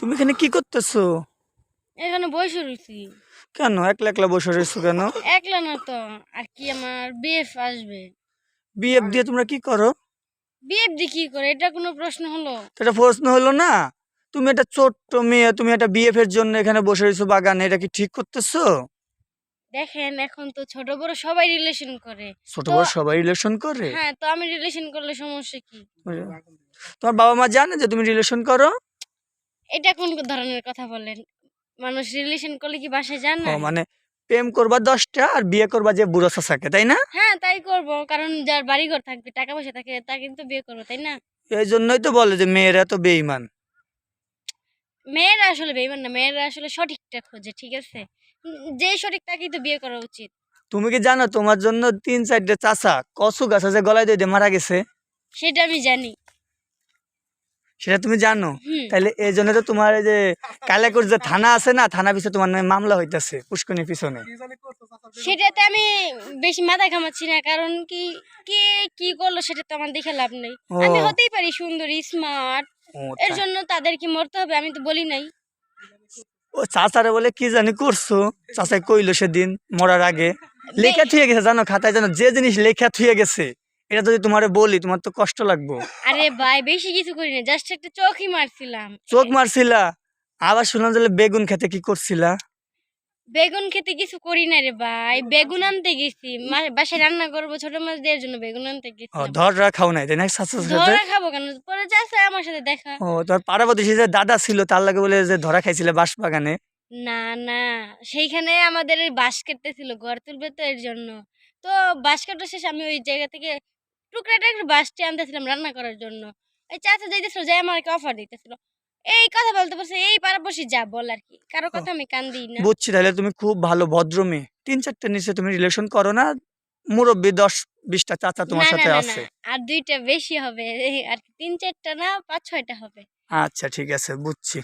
তুমি এখানে কি করতেছো? এখানে বসে রয়েছি কেন? একলা একলা বসে রয়েছো কেন? একলা না তো আর কি আমার বিএফ আসবে। বিএফ দিয়ে তোমরা কি করো? বিএফ দিয়ে কি করে? এটা কোনো প্রশ্ন হলো? এটা প্রশ্ন হলো না? তুমি একটা ছোট্ট মেয়ে তুমি একটা বিএফ এর জন্য এখানে বসে রয়েছো বাগানে এটা কি ঠিক করতেছো? দেখেন এখন তো ছোট বড় সবাই রিলেশন করে। ছোট বড় সবাই রিলেশন করে? হ্যাঁ তো আমি রিলেশন করলে সমস্যা কি? তোমার বাবা মা জানে যে তুমি রিলেশন করো? এটা কোন ধরনের কথা বলেন মানুষ রিলেশন করলে কি বাসায় যান ও না মানে প্রেম করবা দশটা আর বিয়ে করবা যে বুড়ো চাচাকে তাই না? হ্যাঁ তাই করব। কারণ যার বাড়ি ঘর থাকবে টাকা পয়সা থাকে তা কিন্তু বিয়ে করব তাই না? এই জন্যই তো বলে যে মেয়েরা তো বেইমান মেয়েরা আসলে বেইমান না মেয়েরা আসলে সঠিকটা খোঁজে ঠিক আছে? যে সঠিক তাকেই তো বিয়ে করা উচিত। তুমি কি জানো তোমার জন্য তিন চারটে চাচা কচু গাছ আছে গলায় দিয়ে মারা গেছে? সেটা আমি জানি। সেটা তুমি জানো। তাহলে এই জন্য তো তোমার যে কালাকুর যে থানা আছে না থানা পিছনে তোমার নামে মামলা হইতাছে পুষ্কনির পিছনে। সেটাতে আমি বেশি মাথা ঘামাচ্ছি না কারণ কি কে কি করল সেটা তো আমার দেখে লাভ নেই। আমি হতেই পারি সুন্দরী স্মার্ট এর জন্য তাদের কি মরতে হবে আমি তো বলি নাই। ও চাচারে বলে কি জানি করছ? চাচাই কইলো সেদিন মরার আগে। লেখা থুয়ে গেছে জানো খাতায় জানো যে জিনিস লেখা থুয়ে গেছে। এটা যদি তোমারে বলি তোমার তো কষ্ট লাগবো। আরে ভাই বেশি কিছু করি না জাস্ট একটা চোখই মারছিলাম। চোখ মারছিলা? আবার শুনলাম যে বেগুন খেতে কি করছিলা? বেগুন খেতে কিছু করি না রে ভাই বেগুন আনতে গেছি। বাসায় রান্না করব ছোট মাছ দেওয়ার জন্য বেগুন আনতে গেছি। ও ধররা খাও নাই তাই না? চাচার সাথে ধরা খাব কেন? পরে যাচ্ছে আমার সাথে দেখা। ও তোমার পাড়া প্রতিবেশী যে দাদা ছিল তার লাগে বলে যে ধরা খাইছিলে বাঁশ বাগানে না না সেইখানে আমাদের বাঁশ কাটতেছিল ঘর তুলবে তো এর জন্য। তো বাঁশ কাটা শেষ আমি ওই জায়গা থেকে টুকরা টুকরা বাঁশটি আনতেছিলাম রান্না করার জন্য। এই চাচা যাইতেছিল যাই আমাকে অফার দিতেছিল। এই কথা বলতে পারছে এই যা বল আর কি। কারও কথা আমি কান দিই না। বুঝছি তাহলে তুমি খুব ভালো ভদ্র মেয়ে। তিন চারটে নিচে তুমি রিলেশন করো না। মুরব্বী দশ বিশটা চাচা তোমার সাথে আছে। আর দুইটা বেশি হবে। আর তিন চারটা না পাঁচ ছয়টা হবে। আচ্ছা ঠিক আছে বুঝছি।